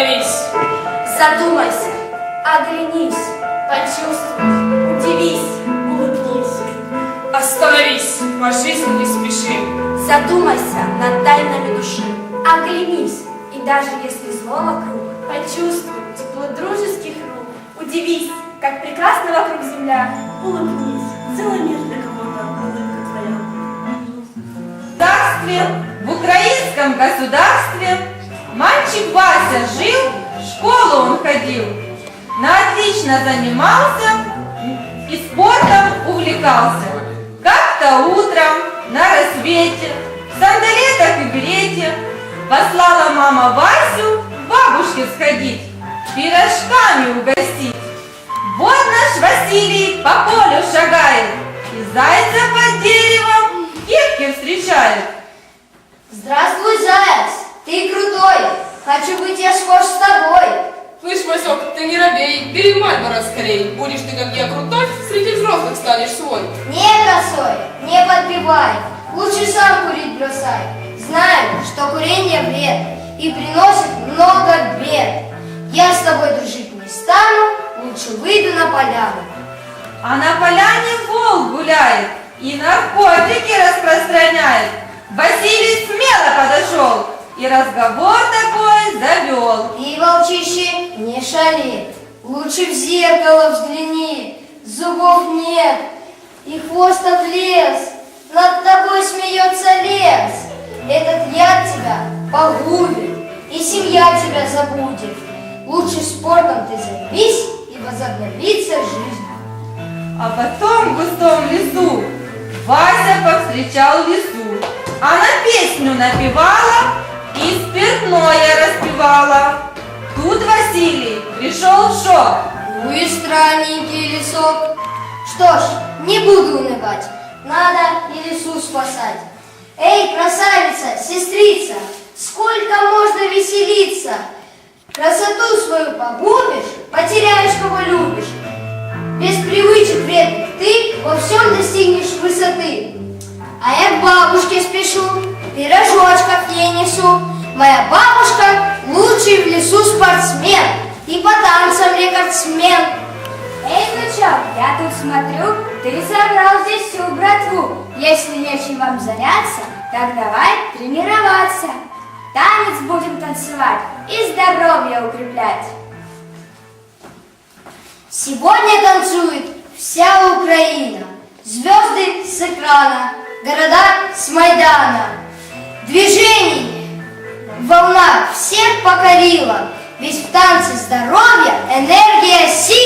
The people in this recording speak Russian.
Задумайся, оглянись, почувствуй, удивись, улыбнись. Остановись, по жизни не спеши. Задумайся над тайнами души. Оглянись, и даже если зло вокруг, почувствуй тепло дружеских рук. Удивись, как прекрасна вокруг земля. Улыбнись, целый мир для кого-то, улыбка твоя. государстве, в украинском государстве мальчик Вася жил, в школу он ходил, на отлично занимался и спортом увлекался. Как-то утром на рассвете, в сандалетах и берете, послала мама Васю к бабушке сходить, пирожками угостить. Вот наш Василий по полю шагает, и зайца под деревом кепки встречает. Здравствуй, заяц! Ты крутой! Хочу быть я схож с тобой! Слышь, Васек, ты не робей, бери Мальборо скорей. Будешь ты, как я, крутой, среди взрослых станешь свой. Не косой, не подпевай, лучше сам курить бросай. Знаю, что курение вред и приносит много бед. Я с тобой дружить не стану, лучше выйду на поляну. А на поляне волк гуляет и наркотики распространяет. Василий и разговор такой завел. Ты, волчище, не шали, лучше в зеркало взгляни. Зубов нет, и хвост лес, над тобой смеется лес. Этот яд тебя погубит, и семья тебя забудет. Лучше спортом ты займись, и возобновится жизнь. А потом в густом лесу Вася повстречал лесу. Она песню напевала и спиртное распевала. Тут Василий пришел в шок. Ну странненький лесок. Что ж, не буду унывать, надо и лесу спасать. Эй, красавица, сестрица, сколько можно веселиться? Красоту свою погубишь, потеряешь, кого любишь. Без привычек вредных ты во всем достигнешь высоты. А я к бабушке спешу, пирожочков ей несу. Моя бабушка лучший в лесу спортсмен и по танцам рекордсмен. Эй, внучок, я тут смотрю, ты собрал здесь всю братву. Если нечем вам заняться, так давай тренироваться. Танец будем танцевать и здоровье укреплять. Сегодня танцует вся Украина. Звезды с экрана, города с Майдана. Движений волна всех покорила. Ведь в танце здоровье, энергия, сила.